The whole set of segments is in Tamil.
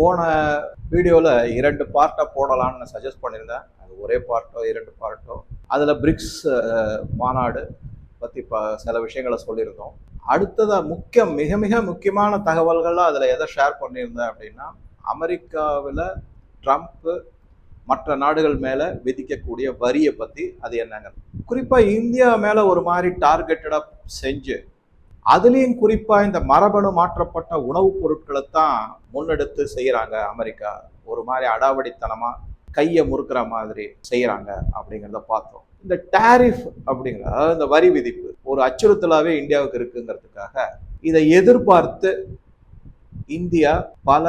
போன வீடியோவில் இரண்டு பார்ட்டை போடலாம்னு சஜஸ்ட் பண்ணியிருந்தேன். அது ஒரே பார்ட்டோ இரண்டு பார்ட்டோ. அதில் பிரிக்ஸ் மாநாடு பற்றி ப சில விஷயங்களை சொல்லியிருந்தோம். அடுத்ததாக முக்கிய மிக மிக முக்கியமான தகவல்கள்லாம் அதில் எதை ஷேர் பண்ணியிருந்தேன் அப்படின்னா அமெரிக்காவில் ட்ரம்ப்பு மற்ற நாடுகள் மேலே விதிக்கக்கூடிய வரியை பற்றி அது என்னங்க? குறிப்பாக இந்தியா மேலே ஒரு மாதிரி டார்கெட்டடாக செஞ்சு அதுலேயும் குறிப்பாக இந்த மரபணு மாற்றப்பட்ட உணவுப் பொருட்களை தான் முன்னெடுத்து செய்கிறாங்க அமெரிக்கா ஒரு மாதிரி அடாவடித்தனமாக கையை முறுக்கிற மாதிரி செய்கிறாங்க அப்படிங்கிறத பார்த்தோம். இந்த டாரிஃப் அப்படிங்கிற அதாவது இந்த வரி விதிப்பு ஒரு அச்சுறுத்தலாகவே இந்தியாவுக்கு இருக்குங்கிறதுக்காக இதை எதிர்பார்த்து இந்தியா பல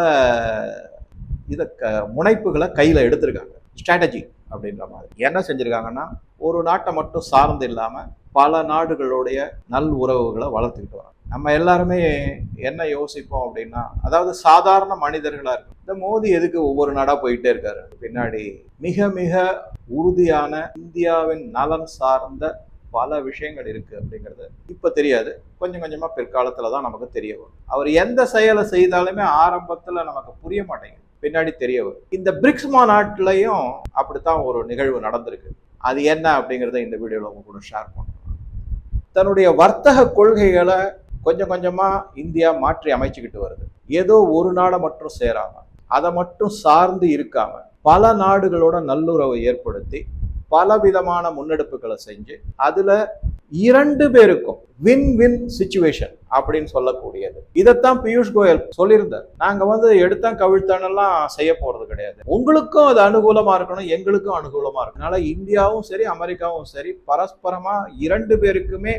இதை க முனைப்புகளை கையில் எடுத்திருக்காங்க. ஸ்ட்ராட்டஜி அப்படின்ற மாதிரி. என்ன செஞ்சுருக்காங்கன்னா ஒரு நாட்டை மட்டும் சார்ந்து இல்லாமல் பல நாடுகளுடைய நல் உறவுகளை வளர்த்துக்கிட்டு வராங்க. நம்ம எல்லாருமே என்ன யோசிப்போம் அப்படின்னா அதாவது சாதாரண மனிதர்களாக இருக்கும் இந்த மோதி எதுக்கு ஒவ்வொரு நாடாக போயிட்டே இருக்காரு? பின்னாடி மிக மிக உறுதியான இந்தியாவின் நலன் சார்ந்த பல விஷயங்கள் இருக்குது அப்படிங்கிறது இப்போ தெரியாது. கொஞ்சம் கொஞ்சமாக பிற்காலத்தில் தான் நமக்கு தெரிய வரும். அவர் எந்த செயலை செய்தாலுமே ஆரம்பத்தில் நமக்கு புரிய மாட்டேங்குது. பின்னாடி தெரிய வரும். இந்த பிரிக்ஸ் மாநாட்டிலையும் அப்படித்தான் ஒரு நிகழ்வு நடந்திருக்கு. அது என்ன அப்படிங்கிறத இந்த வீடியோவில் உங்க கூட ஷேர் பண்ணுறோம் தன்னுடைய வர்த்தக கொள்கைகளை கொஞ்சம் கொஞ்சமாக இந்தியா மாற்றி அமைச்சுக்கிட்டு வருது. ஏதோ ஒரு நாடை மட்டும் சேராம அதை மட்டும் சார்ந்து இருக்காம பல நாடுகளோட நல்லுறவை ஏற்படுத்தி பல விதமான முன்னெடுப்புகளை செஞ்சு அதில் இரண்டு பேருக்கும் வின் வின் சுச்சுவேஷன் அப்படின்னு சொல்லக்கூடியது. இதைத்தான் பியூஷ் கோயல் சொல்லியிருந்தார். நாங்க வந்து எடுத்தான் கவிழ்த்தானெல்லாம் செய்ய போறது கிடையாது. உங்களுக்கும் அது அனுகூலமா இருக்கணும் எங்களுக்கும் அனுகூலமா இருக்கணும். அதனால இந்தியாவும் சரி அமெரிக்காவும் சரி பரஸ்பரமா இரண்டு பேருக்குமே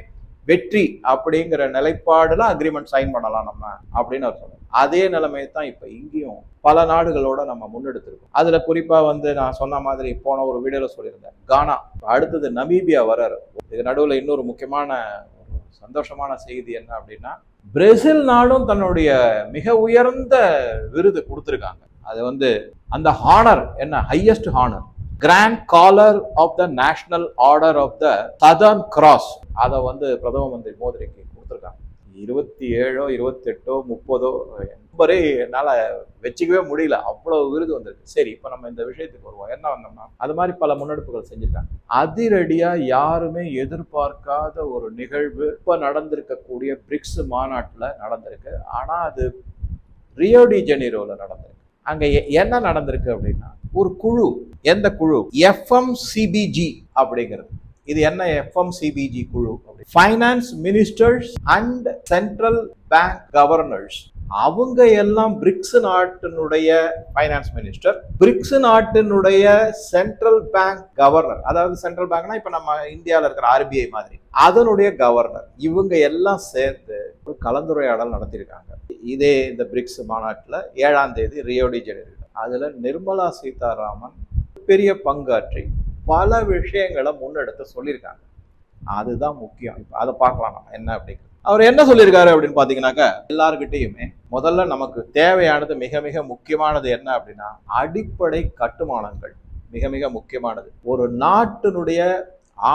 வெற்றி அப்படிங்கிற நிலைப்பாடுல அக்ரிமெண்ட் சைன் பண்ணலாம் நம்ம அப்படின்னு அவர் சொன்னார். அதே நிலைமையை தான் இப்போ இங்கேயும் பல நாடுகளோட நம்ம முன்னெடுத்திருக்கோம். அதுல குறிப்பா வந்து நான் சொன்ன மாதிரி போன ஒரு வீடியோல சொல்லியிருந்தேன். கானா. அடுத்தது நமீபியா வர்றாரு. இது நடுவில் இன்னொரு முக்கியமான சந்தோஷமான செய்தி என்ன அப்படின்னா பிரேசில் நாடும் தன்னுடைய மிக உயர்ந்த விருது கொடுத்துருக்காங்க. அது வந்து அந்த ஹானர் என்ன highest honour grand collar of the national order of the southern cross அதை வந்து பிரதம மந்திரி மோதிரிக்கு கொடுத்துருக்காங்க. இருபத்தி ஏழோ இருபத்தெட்டோ முப்பதோ நம்பரே என்னால் வச்சுக்கவே முடியல. அவ்வளோ விருது வந்திருக்கு. சரி இப்போ நம்ம இந்த விஷயத்துக்கு வருவோம். என்ன வந்தோம்னா அது மாதிரி பல முன்னெடுப்புகள் செஞ்சுருக்காங்க. அதிரடியாக யாருமே எதிர்பார்க்காத ஒரு நிகழ்வு இப்போ நடந்திருக்கக்கூடிய பிரிக்ஸ் மாநாட்டில் நடந்திருக்கு. ஆனால் அது ரியோடி ஜெனீரோவில் நடந்திருக்கு. அங்கே என்ன நடந்திருக்கு அப்படின்னா ஒரு குழு எந்த குழு? எஃப்எம் சிபிஜி அப்படிங்கிறது. இது என்ன எஃப்எம் சிபிஜி குழு? Finance ministers and central bank governors அவங்க எல்லாம் பிரிக்ஸ் நாட்டினுடைய ஃபைனான்ஸ் மினிஸ்டர் பிரிக்ஸ் நாட்டினுடைய சென்ட்ரல் பேங்க் கவர்னர் அதாவது சென்ட்ரல் பேங்க்னா இப்போ நம்ம இந்தியாவில் இருக்கிற ஆர்பிஐ மாதிரி. அதனுடைய கவர்னர் இவங்க எல்லாம் சேர்ந்து ஒரு கலந்துரையாடல் நடத்தியிருக்காங்க. இதே இந்த பிரிக்ஸ் மாநாட்டில் ஏழாம் தேதி ரியோடி ஜெனிரோ அதில் நிர்மலா சீதாராமன் பெரிய பங்காற்றி பல விஷயங்களை முன்னெடுத்து சொல்லியிருக்காங்க. அதுதான் முக்கியம். இப்போ அதை பார்க்கலாம் நம்ம என்ன அப்படிங்கிறது அவர் என்ன சொல்லியிருக்காரு அப்படின்னு பார்த்தீங்கன்னாக்கா எல்லாருக்கிட்டையுமே முதல்ல நமக்கு தேவையானது மிக மிக முக்கியமானது என்ன அப்படின்னா அடிப்படை கட்டுமானங்கள் மிக மிக முக்கியமானது. ஒரு நாட்டினுடைய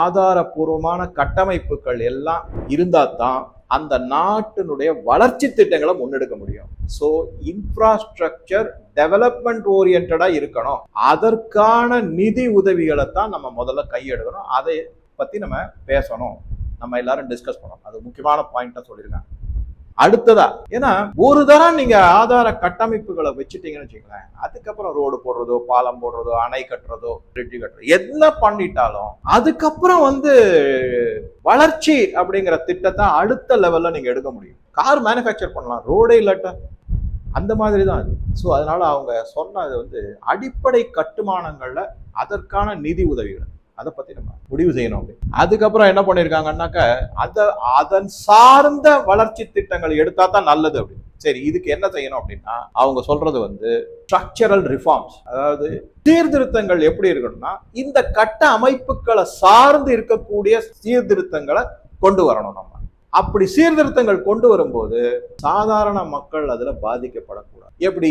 ஆதாரபூர்வமான கட்டமைப்புகள் எல்லாம் இருந்தால் தான் அந்த நாட்டினுடைய வளர்ச்சி திட்டங்களை முன்னெடுக்க முடியும். ஸோ இன்ஃப்ராஸ்ட்ரக்சர் டெவலப்மெண்ட் ஓரியன்டாக இருக்கணும். அதற்கான நிதி உதவிகளை தான் நம்ம முதல்ல கையெடுக்கணும். அதை பற்றி நம்ம பேசணும். நம்ம எல்லாரும் டிஸ்கஸ் பண்ணணும். அது முக்கியமான பாயிண்ட்டாக சொல்லியிருக்காங்க. அடுத்ததா ஏன்னா ஒரு தரம் நீங்க ஆதார கட்டமைப்புகளை வச்சுட்டீங்கன்னு வச்சுக்கோங்களேன் அதுக்கப்புறம் ரோடு போடுறதோ பாலம் போடுறதோ அணை கட்டுறதோ பிரிட்ஜ் கட்டுறதோ என்ன பண்ணிட்டாலும் அதுக்கப்புறம் வந்து வளர்ச்சி அப்படிங்கிற திட்டத்தை அடுத்த லெவல்ல நீங்க எடுக்க முடியும். கார் மேனுஃபேக்சர் பண்ணலாம் ரோடே இல்லாட்ட. அந்த மாதிரி தான் அது. ஸோ அதனால அவங்க சொன்னது வந்து அடிப்படை கட்டுமானங்கள்ல அதற்கான நிதி உதவிகள். அதை பத்தி நம்ம முடிவு செய்யணும் அப்படி. அதுக்கப்புறம் என்ன பண்ணிருக்காங்கன்னாக்க அந்த அதன் சார்ந்த வளர்ச்சி திட்டங்கள் எடுத்தா தான் நல்லது அப்படி. சரி இதுக்கு என்ன செய்யணும் அப்படின்னா அவங்க சொல்றது வந்து ஸ்ட்ரக்சரல் ரிஃபார்ம்ஸ் அதாவது சீர்திருத்தங்கள் எப்படி இருக்கணும்னா இந்த கட்ட அமைப்புகளை சார்ந்து இருக்கக்கூடிய சீர்திருத்தங்களை கொண்டு வரணும் நம்ம. அப்படி சீர்திருத்தங்கள் கொண்டு வரும்போது சாதாரண மக்கள் அதுல பாதிக்கப்படக்கூடாது. எப்படி?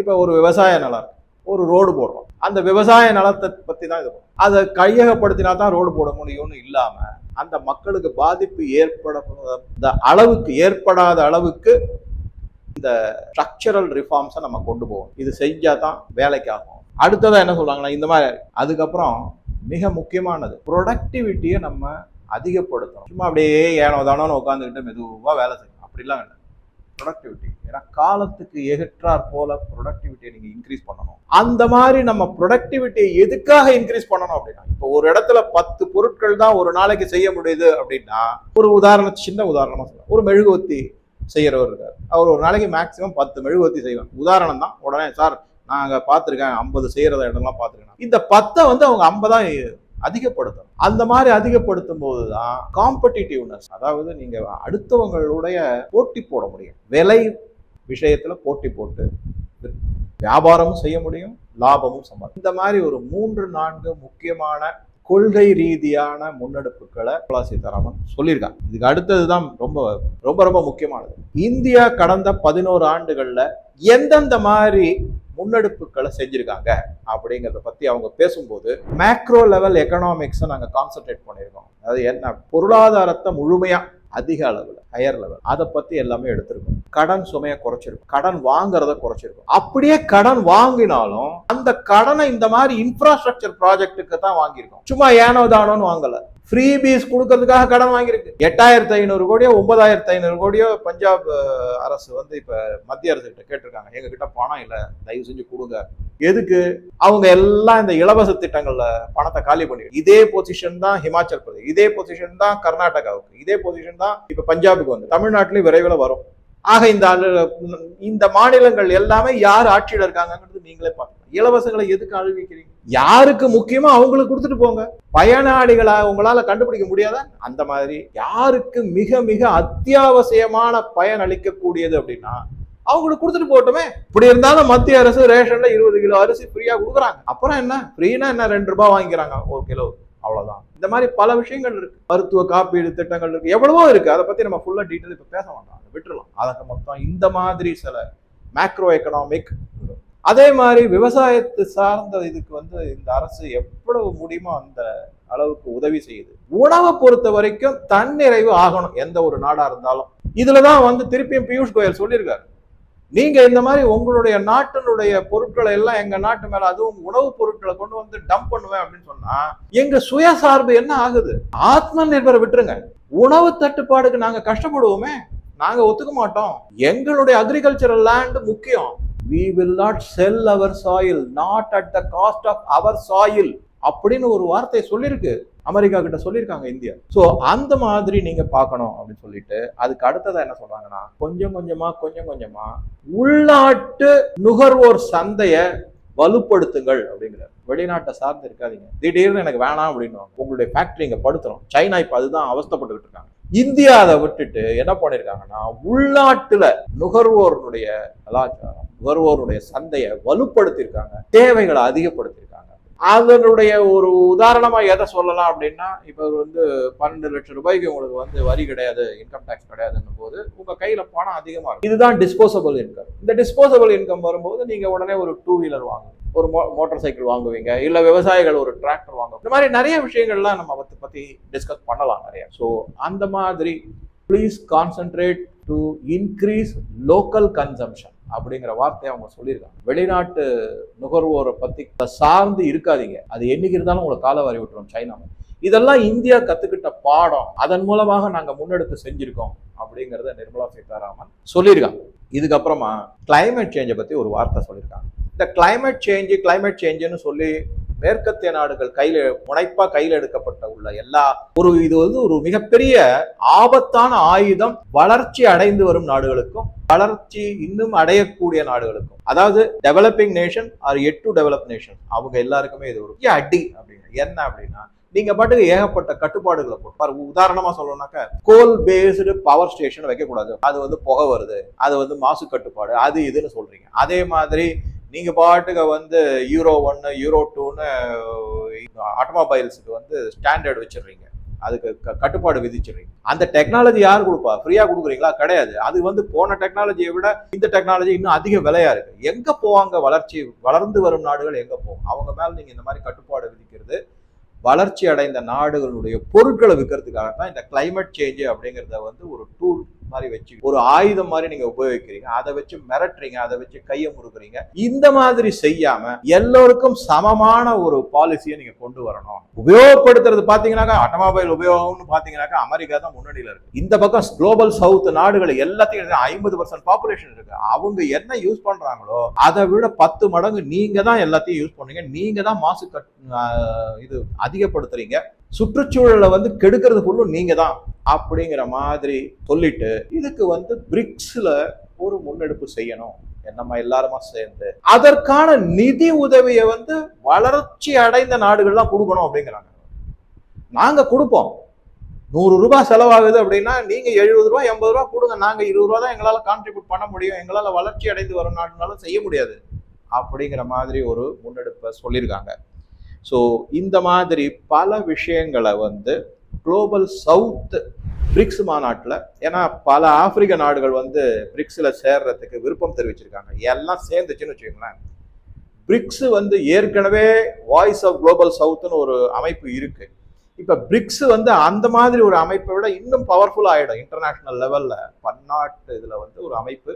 இப்ப ஒரு விவசாய நிலம் ஒரு ரோடு போடுறோம். அந்த விவசாய நலத்தை பத்தி தான் இது அதை கையகப்படுத்தினா தான் ரோடு போட முடியும்னு இல்லாம அந்த மக்களுக்கு பாதிப்பு ஏற்பட அளவுக்கு ஏற்படாத அளவுக்கு இந்த ஸ்ட்ரக்சரல் ரிஃபார்ம்ஸை நம்ம கொண்டு போவோம் இது செஞ்சா தான் வேலைக்காகும். ஆகும் என்ன சொல்றாங்கன்னா இந்த மாதிரி. அதுக்கப்புறம் மிக முக்கியமானது ப்ரொடக்டிவிட்டியை நம்ம அதிகப்படுத்தணும். சும்மா அப்படியே ஏனோ தானோன்னு உட்காந்துக்கிட்டு மெதுவாக வேலை செய்யணும். அப்படிலாம் வேண்டாம். ப்ரொடக்டிவிட்டி ஏன்னா காலத்துக்கு எகற்றார் போல ப்ரொடக்டிவிட்டியை நீங்கள் இன்க்ரீஸ் பண்ணணும். அந்த மாதிரி நம்ம ப்ரொடக்டிவிட்டியை எதுக்காக இன்க்ரீஸ் பண்ணணும் அப்படின்னா இப்போ ஒரு இடத்துல பத்து பொருட்கள் தான் ஒரு நாளைக்கு செய்ய முடியுது அப்படின்னா ஒரு உதாரணம் சின்ன உதாரணமாக சொல்லலாம். ஒரு மெழுகுவத்தி செய்கிறவர் இருக்கார். அவர் ஒரு நாளைக்கு மேக்ஸிமம் பத்து மெழுகுவத்தி செய்வாங்க உதாரணம் தான். உடனே சார் நாங்கள் பார்த்துருக்கேன். ஐம்பது செய்கிறத இடம்லாம் பார்த்துருக்கேன். இந்த பத்தை வந்து அவங்க ஐம்பதா அதிகப்படுத்தணும். அந்த மாதிரி அதிகப்படுத்தும் போது தான் காம்படிட்டிவ்னஸ் அதாவது நீங்கள் அடுத்தவங்களுடைய போட்டி போட முடியும். விலை விஷயத்தில் போட்டி போட்டு வியாபாரமும் செய்ய முடியும் லாபமும் சம்பாதி இந்த மாதிரி ஒரு மூன்று நான்கு முக்கியமான கொள்கை ரீதியான முன்னெடுப்புகளை நிர்மலா சீதாராமன் சொல்லியிருக்காங்க இதுக்கு அடுத்தது தான் ரொம்ப ரொம்ப ரொம்ப முக்கியமானது. இந்தியா கடந்த பதினோரு ஆண்டுகளில் எந்தெந்த மாதிரி முன்னெடுப்புகளை செஞ்சுருக்காங்க அப்படிங்கிறத பற்றி அவங்க பேசும்போது மேக்ரோ லெவல் எக்கனாமிக்ஸை நாங்கள் கான்சென்ட்ரேட் பண்ணியிருக்கோம். அதாவது என்ன? பொருளாதாரத்தை முழுமையாக அதிக அளவில் ஹையர் லெவல் அதை பற்றி எல்லாமே எடுத்திருக்கோம். கடன் சுமையை குறைச்சிருக்கும். கடன் வாங்குறத குறைச்சிருக்கும். அப்படியே கடன் வாங்கினாலும் அந்த கடனை இந்த மாதிரி இன்ஃப்ராஸ்ட்ரக்சர் ப்ராஜெக்ட்டுக்கு தான் வாங்கியிருக்கோம். சும்மா ஏனோ தானோன்னு வாங்கலை. ஃப்ரீ பீஸ் கொடுக்கறதுக்காக கடன் வாங்கியிருக்கு. எட்டாயிரத்தி ஐநூறு கோடியோ ஒன்பதாயிரத்தி ஐநூறு கோடியோ பஞ்சாப் அரசு வந்து இப்போ மத்திய அரசு கிட்ட கேட்டிருக்காங்க. எங்ககிட்ட பணம் இல்லை தயவு செஞ்சு கொடுங்க. எதுக்கு? அவங்க எல்லாம் இந்த இலவச திட்டங்கள்ல பணத்தை காலி பண்ணிடு இதே பொசிஷன் தான் ஹிமாச்சல் பிரதேஷ் இதே பொசிஷன் தான் கர்நாடகாவுக்கு இதே பொசிஷன் தான் இப்போ பஞ்சாபுக்கு வந்து. தமிழ்நாட்டிலையும் விரைவில் வரும். ஆக இந்த இந்த மாநிலங்கள் எல்லாமே யார் ஆட்சியில் இருக்காங்கன்றது நீங்களே பார்க்கலாம் இலவசங்களை எதுக்கு அழிவிக்கிறீங்க? யாருக்கு முக்கியமோ அவங்களுக்கு கொடுத்துட்டு போங்க. பயனாளிகளை உங்களால கண்டுபிடிக்க முடியாத? அந்த மாதிரி யாருக்கு மிக மிக அத்தியாவசியமான பயன் அளிக்கக்கூடியது அப்படின்னா அவங்களுக்கு கொடுத்துட்டு போட்டுமே இப்படி இருந்தாலும் மத்திய அரசு ரேஷன்ல இருபது கிலோ அரிசி ஃப்ரீயா கொடுக்குறாங்க. அப்புறம் என்ன? ஃப்ரீனா என்ன? ரெண்டு ரூபாய் வாங்கிக்கிறாங்க. ஒரு கிலோ. அவ்வளவுதான். இந்த மாதிரி பல விஷயங்கள் இருக்கு. மருத்துவ காப்பீடு திட்டங்கள் இருக்கு. எவ்வளவோ இருக்கு. அதை பத்தி நம்ம ஃபுல்லா டீட்டெயில் இப்ப பேச வேண்டாம். அதை விட்டுறலாம். அதற்கு மொத்தம் இந்த மாதிரி சில மேக்ரோ எக்கனாமிக் அதே மாதிரி விவசாயத்தை சார்ந்த இதுக்கு வந்து இந்த அரசு எவ்வளவு முடியுமோ அந்த அளவுக்கு உதவி செய்யுது? உணவை பொறுத்த வரைக்கும் தன்னிறைவு ஆகணும் எந்த ஒரு நாடா இருந்தாலும். இதுலதான் வந்து திருப்பியும் பியூஷ் கோயல் சொல்லியிருக்காரு. நீங்க இந்த மாதிரி உங்களுடைய நாட்டினுடைய பொருட்களை எல்லாம் எங்க நாட்டு மேல அதுவும் உணவுப் பொருட்களை கொண்டு வந்து டம்ப் பண்ணுவேன் அப்படின்னு சொன்னா எங்க சுயசார்பு என்ன ஆகுது? ஆத்ம நிர்பரம் விட்டுருங்க. உணவு தட்டுப்பாடுக்கு நாங்க கஷ்டப்படுவோமே நாங்க ஒத்துக்க மாட்டோம். எங்களுடைய அக்ரிகல்ச்சரல் லேண்ட் முக்கியம். We will not sell our soil not at the cost of our soil அப்படின்னு ஒரு வார்த்தை சொல்லியிருக்கு. அமெரிக்கா கிட்ட சொல்லியிருக்காங்க இந்தியா. ஸோ அந்த மாதிரி நீங்க பார்க்கணும் அப்படின்னு சொல்லிட்டு அதுக்கு அடுத்ததா என்ன சொல்றாங்கன்னா கொஞ்சம் கொஞ்சமா கொஞ்சம் கொஞ்சமா உள்நாட்டு நுகர்வோர் சந்தைய வலுப்படுத்துங்கள் அப்படிங்கிறார். வெளிநாட்டை சார்ந்து இருக்காதீங்க. திடீர்னு எனக்கு வேணாம் அப்படின்னு உங்களுடைய ஃபேக்டரி இங்கே படுத்துறோம் சைனா இப்போ அதுதான் அவஸ்தைப்பட்டுக்கிட்டு இருக்காங்க. இந்தியா அதை விட்டுட்டு என்ன பண்ணியிருக்காங்கன்னா உள்நாட்டுல நுகர்வோருடைய கலாச்சாரம் நுகர்வோருடைய சந்தையை வலுப்படுத்தியிருக்காங்க. தேவைகளை அதிகப்படுத்தியிருக்காங்க. அதனுடைய ஒரு உதாரணமாக எதை சொல்லலாம் அப்படின்னா இப்போ வந்து பன்னெண்டு லட்சம் ரூபாய்க்கு உங்களுக்கு வந்து வரி கிடையாது இன்கம் டேக்ஸ் கிடையாதுன்னும் போது உங்கள் கையில் பணம் அதிகமாக இருக்கும் இதுதான் டிஸ்போசபிள் இன்கம் இந்த டிஸ்போசபிள் இன்கம் வரும்போது நீங்கள் உடனே ஒரு டூ வீலர் வாங்குவீங்க ஒரு மோ மோட்டார் சைக்கிள் வாங்குவீங்க இல்லை விவசாயிகள் ஒரு டிராக்டர் வாங்க. இந்த மாதிரி நிறைய விஷயங்கள்லாம் நம்ம பற்றி பற்றி டிஸ்கஸ் பண்ணலாம் நிறைய. ஸோ அந்த மாதிரி please concentrate to increase local consumption அப்படிங்கிற வார்த்தையை அவங்க சொல்லியிருக்காங்க. வெளிநாட்டு நுகர்வோரை பத்தி சார்ந்து இருக்காதீங்க. அது என்னைக்கு இருந்தாலும் உங்களை காலை வாரி விட்டுரும் சைனா இதெல்லாம் இந்தியா கத்துக்கிட்ட பாடம். அதன் மூலமாக நாங்க முன்னெடுத்து செஞ்சிருக்கோம் அப்படிங்கிறத நிர்மலா சீதாராமன் சொல்லியிருக்காங்க. இதுக்கப்புறமா கிளைமேட் சேஞ்சை பத்தி ஒரு வார்த்தை சொல்லியிருக்காங்க. இந்த கிளைமேட் சேஞ்சு கிளைமேட் சேஞ்சுன்னு சொல்லி மேற்கத்திய நாடுகள் கையில முனைப்பா கையில் எடுக்கப்பட்ட உள்ள எல்லா ஒரு இது வந்து ஒரு மிகப்பெரிய ஆபத்தான ஆயுதம் வளர்ச்சி அடைந்து வரும் நாடுகளுக்கும் வளர்ச்சி இன்னும் அடையக்கூடிய நாடுகளுக்கும். அதாவது developing nation are yet to develop nation அவங்க எல்லாருக்குமே இது ஒரு அடி அப்படின்னு என்ன அப்படின்னா நீங்க பாட்டுக்கு ஏகப்பட்ட கட்டுப்பாடுகளை போட்டு உதாரணமா சொல்லணும்னாக்க கோல் பேஸ்டு பவர் ஸ்டேஷன் வைக்கக்கூடாது. அது வந்து புகை வருது. அது வந்து மாசு கட்டுப்பாடு அது இதுன்னு சொல்றீங்க. அதே மாதிரி நீங்க பாட்டுக்கு வந்து யூரோ ஒன்னு யூரோ டூன்னு ஆட்டோமொபைல்ஸுக்கு வந்து ஸ்டாண்டர்ட் வச்சிடுறீங்க. அதுக்கு க- கட்டுப்பாடு விதிச்சிடுறீங்க. அந்த டெக்னாலஜி யார் கொடுப்பா? ஃப்ரீயா கொடுக்குறீங்களா? கிடையாது. அது வந்து போன டெக்னாலஜியை விட இந்த டெக்னாலஜி இன்னும் அதிக விலையா இருக்கு. எங்க போவாங்க வளர்ச்சி வளர்ந்து வரும் நாடுகள் எங்க போகும்? அவங்க மேல நீங்க இந்த மாதிரி கட்டுப்பாடு விதிக்கிறது வளர்ச்சி அடைந்த நாடுகளுடைய பொருட்களை விற்கிறதுக்காக தான் இந்த கிளைமேட் சேஞ்சு அப்படிங்கிறத வந்து ஒரு டூல் மாதிரி வச்சு ஒரு ஆயுதம் மாதிரி நீங்க உபயோகிக்கிறீங்க அதை வச்சு மிரட்டுறீங்க அதை வச்சு கையை முறுக்குறீங்க இந்த மாதிரி செய்யாம எல்லோருக்கும் சமமான ஒரு பாலிசியை நீங்க கொண்டு வரணும். உபயோகப்படுத்துறது பாத்தீங்கன்னாக்கா ஆட்டோமொபைல் உபயோகம்னு பாத்தீங்கன்னாக்கா அமெரிக்கா தான் முன்னணியில இருக்கு. இந்த பக்கம் குளோபல் சவுத் நாடுகள் எல்லாத்தையும் ஐம்பது பர்சன்ட் பாப்புலேஷன் இருக்கு. அவங்க என்ன யூஸ் பண்றாங்களோ அதை விட பத்து மடங்கு நீங்க தான் எல்லாத்தையும் யூஸ் பண்ணீங்க. நீங்க தான் மாசு கட் இது அதிகப்படுத்துறீங்க. சுற்றுச்சூழலை வந்து கெடுக்கிறது ஃபுல்லும் நீங்க தான். அப்படிங்கிற மாதிரி சொல்லிட்டு இதுக்கு வந்து பிரிக்ஸ்ல ஒரு முன்னெடுப்பு செய்யணும். நம்ம எல்லாருமா சேர்ந்து. அதற்கான நிதி உதவியை வந்து வளர்ச்சி அடைந்த நாடுகள்லாம் கொடுக்கணும் அப்படிங்கிறாங்க. நாங்க கொடுப்போம். நூறு ரூபாய் செலவாகுது அப்படின்னா நீங்க எழுபது ரூபாய் எண்பது ரூபாய் கொடுங்க. நாங்க இருபது ரூபா தான் எங்களால கான்ட்ரிபியூட் பண்ண முடியும். எங்களால வளர்ச்சி அடைந்து வரும் நாடுனாலும் செய்ய முடியாது. அப்படிங்கிற மாதிரி ஒரு முன்னெடுப்பை சொல்லியிருக்காங்க. ஸோ இந்த மாதிரி பல விஷயங்களை வந்து குளோபல் சவுத் பிரிக்ஸ் மாநாட்டில் ஏன்னா பல ஆப்பிரிக்க நாடுகள் வந்து பிரிக்ஸில் சேர்றதுக்கு விருப்பம் தெரிவிச்சிருக்காங்க. எல்லாம் சேர்ந்துச்சுன்னு வச்சுக்கோங்களேன். பிரிக்ஸ் வந்து ஏற்கனவே வாய்ஸ் ஆஃப் குளோபல் சவுத்துன்னு ஒரு அமைப்பு இருக்கு. இப்போ பிரிக்ஸ் வந்து அந்த மாதிரி ஒரு அமைப்பை விட இன்னும் பவர்ஃபுல் ஆகிடும் இன்டர்நேஷ்னல் லெவலில் பன்னாட்டு இதில் வந்து ஒரு அமைப்பு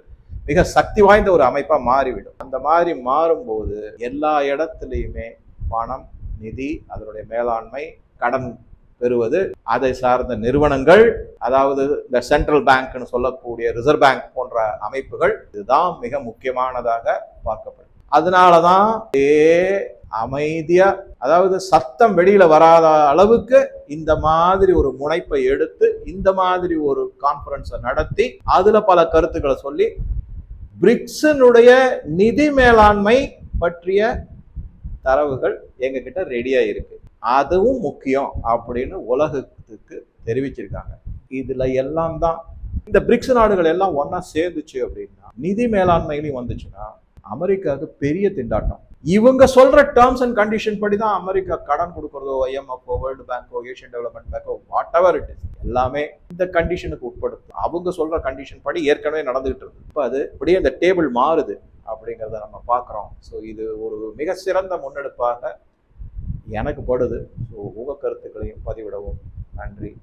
மிக சக்தி வாய்ந்த ஒரு அமைப்பாக மாறிவிடும். அந்த மாதிரி மாறும்போது எல்லா இடத்துலையுமே பணம் நிதி அதனுடைய மேலாண்மை கடன் பெறுவது. அதை சார்ந்த நிறுவனங்கள் அதாவது இந்த சென்ட்ரல் பேங்க்னு சொல்லக்கூடிய ரிசர்வ் பேங்க் போன்ற அமைப்புகள் இதுதான் மிக முக்கியமானதாக பார்க்கப்படும். அதனால தான் ஏ அமைதியா அதாவது சத்தம் வெளியில வராத அளவுக்கு இந்த மாதிரி ஒரு முனைப்பை எடுத்து இந்த மாதிரி ஒரு கான்பரன்ஸை நடத்தி அதுல பல கருத்துக்களை சொல்லி பிரிக்ஸினுடைய நிதி மேலாண்மை பற்றிய தரவுகள் எங்ககிட்ட ரெடியாக ரெடியா இருக்கு. அதுவும் முக்கியம் அப்படின்னு உலகத்துக்கு தெரிவிச்சிருக்காங்க. இதுல எல்லாம் தான் இந்த பிரிக்ஸ் நாடுகள் எல்லாம் ஒன்றா சேர்ந்துச்சு அப்படின்னா நிதி மேலாண்மையிலையும் வந்துச்சுன்னா அமெரிக்காவுக்கு பெரிய திண்டாட்டம். இவங்க சொல்ற டேர்ம்ஸ் அண்ட் கண்டிஷன் படி தான் அமெரிக்கா கடன் கொடுக்கறதோ ஐஎம்எஃப்ஓ வேர்ல்டு பேங்கோ ஏஷியன் டெவலப்மெண்ட் பேங்கோ வாட் எவர் இட் இஸ் எல்லாமே இந்த கண்டிஷனுக்கு உட்படுத்தும் அவங்க சொல்ற கண்டிஷன் படி ஏற்கனவே நடந்துகிட்டு இருக்கு. இப்போ அது அப்படியே இந்த டேபிள் மாறுது அப்படிங்கிறத நம்ம பார்க்குறோம். ஸோ இது ஒரு மிக சிறந்த முன்னெடுப்பாக எனக்கு படுது. ஸோ உங்கள் கருத்துக்களையும் பதிவிடவும். நன்றி.